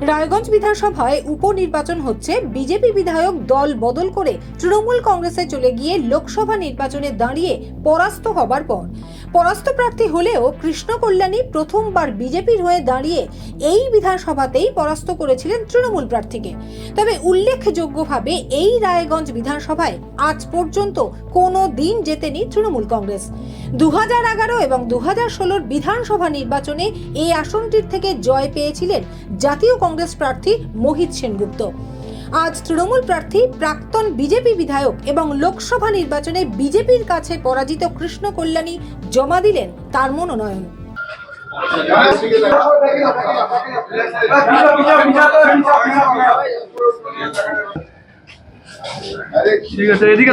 রায়গঞ্জ বিধানসভায় উপনির্বাচন হচ্ছে। বিজেপি বিধায়ক দল বদল করে তৃণমূল কংগ্রেসে চলে গিয়ে লোকসভা নির্বাচনে দাঁড়িয়ে পরাস্ত হবার পর। পরাস্ত প্রার্থী হলেও কৃষ্ণ কল্যাণী প্রথমবার বিজেপির হয়ে দাঁড়িয়ে এই বিধানসভাতেই পরাস্ত করেছিলেন তৃণমূল প্রার্থীকে। তবে উল্লেখযোগ্যভাবে এই রায়গঞ্জ বিধানসভায় আজ পর্যন্ত কোনো দিন জেতেনি তৃণমূল কংগ্রেস। দু এগারো এবং দু হাজার ষোলোর বিধানসভা নির্বাচনে এই আসনটির থেকে জয় পেয়েছিলেন জাতীয় কংগ্রেস প্রার্থী মোহিত সেনগুপ্ত। আজ তৃণমূল প্রার্থী প্রাক্তন বিজেপি বিধায়ক এবং লোকসভা নির্বাচনে বিজেপির কাছে পরাজিত কৃষ্ণ কল্যাণী জমা দিলেন তার মনোনয়ন। ঠিক আছে, এদিকে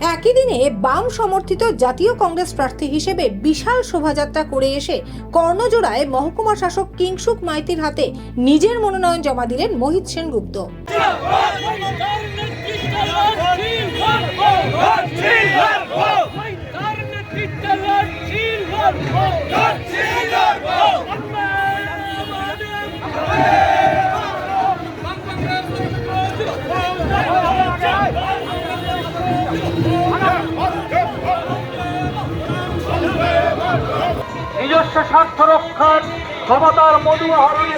একই দিনে বাম সমর্থিত জাতীয় কংগ্রেস প্রার্থী হিসেবে বিশাল শোভাযাত্রা করে এসে কর্ণজোড়ায় মহকুমা শাসক কিংসুক মাইতির হাতে নিজের মনোনয়ন জমা দিলেন মোহিত সেনগুপ্ত নিজস্ব স্বার্থ রক্ষার ক্ষমতার মধু আহরণে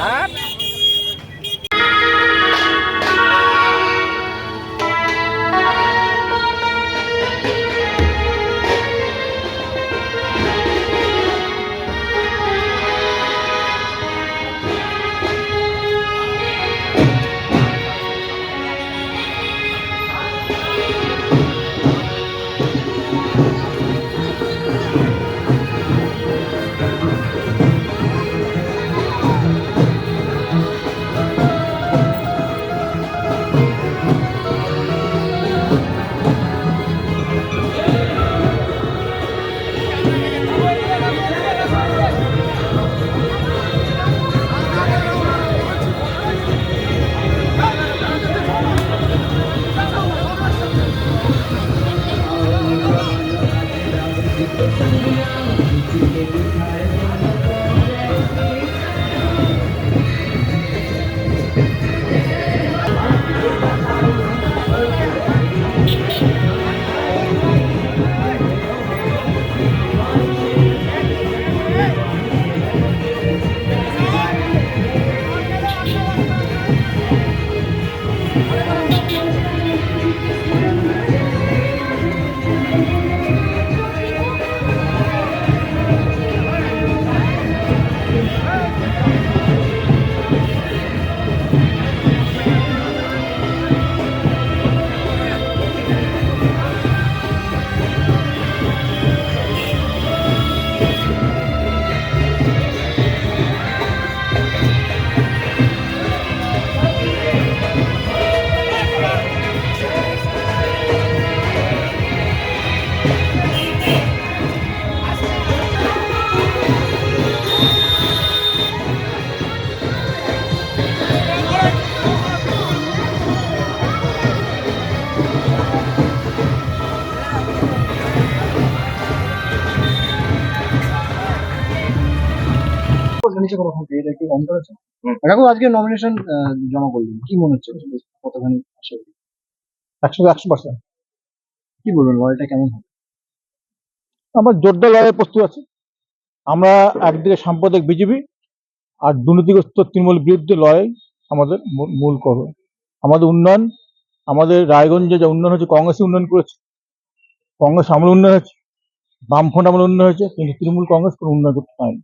Hap. পেয়ে এটা কি কম করেছে দেখো আজকে নমিনেশন জমা করলেন কি মনে হচ্ছে? কতখানি আশা করি একশো একশো পার্সেন্ট কি বলবেন? লড়াইটা কেমন হবে? আমার জোরদার লড়াই প্রস্তুত আছে। আমরা একদিকে সাম্প্রদায়িক বিজেপি আর দুর্নীতিগ্রস্ত তৃণমূল বিরুদ্ধে লড়াই আমাদের মূল- মূল করো আমাদের উন্নয়ন আমাদের রায়গঞ্জে যে উন্নয়ন হয়েছে কংগ্রেসই উন্নয়ন করেছে। কংগ্রেস আমলে উন্নয়ন হয়েছে বামফ্রন্ট আমলে উন্নয়ন হয়েছে কিন্তু তৃণমূল কংগ্রেস কোনো উন্নয়ন করতে পারেনি।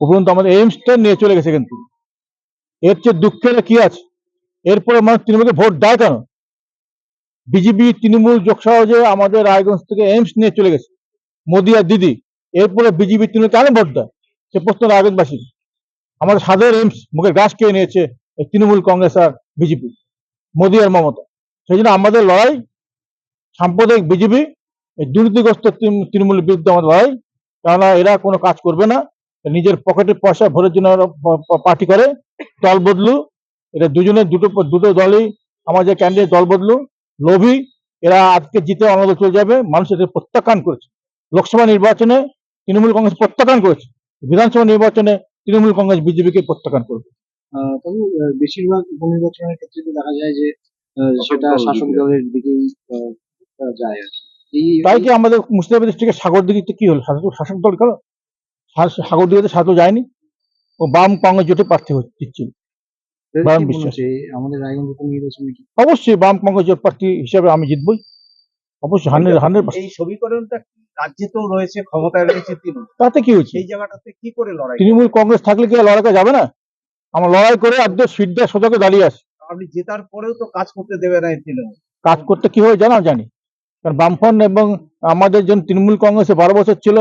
উপরন্তু আমাদের এইমসটা নিয়ে চলে গেছে কিন্তু। এর চেয়ে দুঃখের কি আছে? এরপরে মানুষ তৃণমূলকে ভোট দেয় কেন? বিজেপি, তৃণমূল যোগ সহজে আমাদের রায়গঞ্জ থেকে এইমস নিয়ে চলে গেছে, মোদি আর দিদি, এরপরে বিজেপি, তৃণমূল কেন ভোট দেয়? সে প্রশ্ন রায়গঞ্জবাসী। আমাদের সাদের এইমস মুখের গাছ খেয়ে নিয়েছে এই তৃণমূল কংগ্রেস আর বিজেপি, মোদি আর মমতা? সেই জন্য আমাদের লড়াই, সাম্প্রদায়িক বিজেপি, এই দুর্নীতিগ্রস্ত তৃণ- তৃণমূলের বিরুদ্ধে আমাদের লড়াই, কেননা এরা কোনো কাজ করবে না। নিজের পকেটে পয়সা ভরের জন্য পার্টি করে দল বদলু এটা দুজনের দুটো দুটো দলই আমার যে ক্যান্ডিডেট দল বদলু লোভী এরা আজকে জিতে অন্য চলে যাবে মানুষ এদের প্রত্যাখ্যান করেছে। লোকসভা নির্বাচনে তৃণমূল কংগ্রেস প্রত্যাখ্যান করেছে বিধানসভা নির্বাচনে তৃণমূল কংগ্রেস বিজেপিকে প্রত্যাখ্যান করবে। আহ, তবে বেশিরভাগ উপনির্বাচনের ক্ষেত্রে দেখা যায় যে সেটা শাসক দলের দিকেই যায় আর কি। তাই কি আমাদের মুর্শিদাবাদ ডিস্ট্রিক্টের সাগর দিকে কি হলো? শাসক শাসক দল কেন সা- সাগর দিঘিতে শাসক যায়নি। ও বাম কংগ্রেস জোটে প্রার্থী হচ্ছে বাম বিশ্বাস। আমাদের রায়গঞ্জ উপনির্বাচনে অবশ্যই বাম কংগ্রেস জোট প্রার্থী হিসেবে আমি জিতবই। অবশ্যই হান্ড্রেড হান্ড্রেড এই সমীকরণটা রাজ্যে তো রয়েছে ক্ষমতায় রয়েছে তৃণমূল। তাতে কি হয়েছে? সেই জায়গাটাতে কি করে লড়াই? তৃণমূল কংগ্রেস থাকলে কি যাবে না? আমরা লড়াই করে একদম সিদ্ধা সোজাকে দাঁড়িয়ে আছি। আপনি জেতার পরেও তো কাজ করতে দেবে না তৃণমূল। কাজ করতে জানা জানি। কারণ বামফ্রন্ট এবং আমাদের যখন তৃণমূল কংগ্রেসে বারো বছর ছিল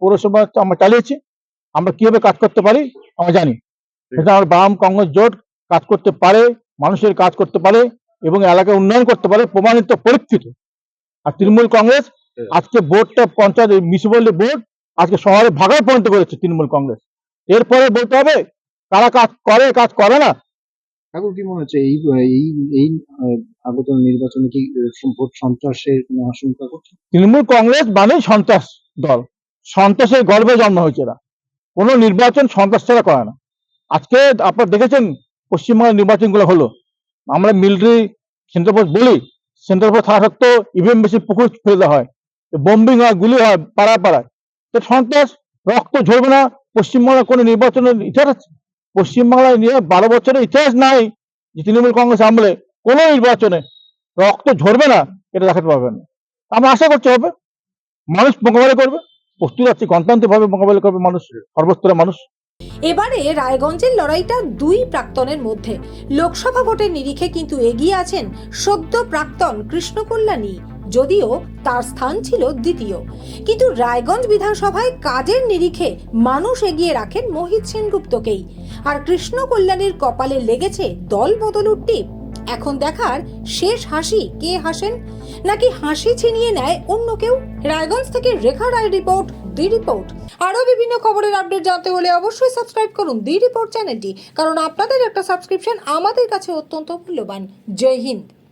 পৌরসভা তো আমরা চালিয়েছি আমরা কীভাবে কাজ করতে পারি আমরা জানি। সেটা আমার বাম কংগ্রেস জোট কাজ করতে পারে মানুষের কাজ করতে পারে এবং এলাকায় উন্নয়ন করতে পারে প্রমাণিত পরীক্ষিত আর তৃণমূল কংগ্রেস আজকে বোর্ডটা পঞ্চায়েত মিউনিসিপ্যালিটি বোর্ড আজকে শহরে ভাগায় পরিণত করেছে তৃণমূল কংগ্রেস। এরপরে বলতে হবে কারা কাজ করে কাজ করে না ঠাকুর কি মনে হচ্ছে এই এই এই আগত নির্বাচনে কি ভোট সন্ত্রাসের আশঙ্কা করছে? তৃণমূল কংগ্রেস মানেই সন্ত্রাস দল। সন্ত্রাসের গর্বে জন্ম হয়েছে এরা। কোনো নির্বাচন সন্ত্রাস ছাড়া করে না। আজকে আপনারা দেখেছেন, পশ্চিমবঙ্গের নির্বাচনগুলো হলো। আমরা মিলিটারি সেন্টার ফোর্স বলি, সেন্টার ফোর্স থাকা সত্ত্বেও ইভিএম বেশি পুকুর ফেলে দেওয়া হয়। বোম্বিং হয়, গুলি হয়, পাড়ায় পাড়ায়। তো সন্ত্রাস, রক্ত ঝরবে না। পশ্চিমবঙ্গের কোনো নির্বাচনের ইতিহাস আছে? পশ্চিমবাংলায় নিয়ে বারো বছরের ইতিহাস নাই যে তৃণমূল কংগ্রেস আমলে। কোনো নির্বাচনে রক্ত ঝরবে না, এটা দেখাতে পারবেন আমরা আশা করতে হবে। মানুষ মোকাবেলা করবে। প্রস্তুত আছে গণতান্ত্রিক ভাবে মোকাবেলা করবে মানুষ, সর্বস্তরের মানুষ। এবারে রায়গঞ্জের লড়াইটা দুই প্রাক্তনের মধ্যে। লোকসভা ভোটের নিরিখে কিন্তু এগিয়ে আছেন সদ্য প্রাক্তন কৃষ্ণ কল্যাণী যদিও তার স্থান ছিল দ্বিতীয়। কিন্তু রায়গঞ্জ বিধানসভায় কাজের নিরিখে মানুষ এগিয়ে রাখেন মোহিত সেনগুপ্তকেই। আর কৃষ্ণ কল্যাণীর কপালে লেগেছে দল বদলুর টিপ। এখন দেখার শেষ হাসি কে হাসেন? নাকি হাসি ছিনিয়ে নেয় অন্য কেউ? রায়গঞ্জ থেকে রেখা রায় রিপোর্ট দি রিপোর্ট। আরও বিভিন্ন খবরের আপডেট জানতে হলে অবশ্যই সাবস্ক্রাইব করুন দি রিপোর্ট চ্যানেলটি। কারণ আপনাদের একটা সাবস্ক্রিপশন আমাদের কাছে অত্যন্ত মূল্যবান। জয় হিন্দ।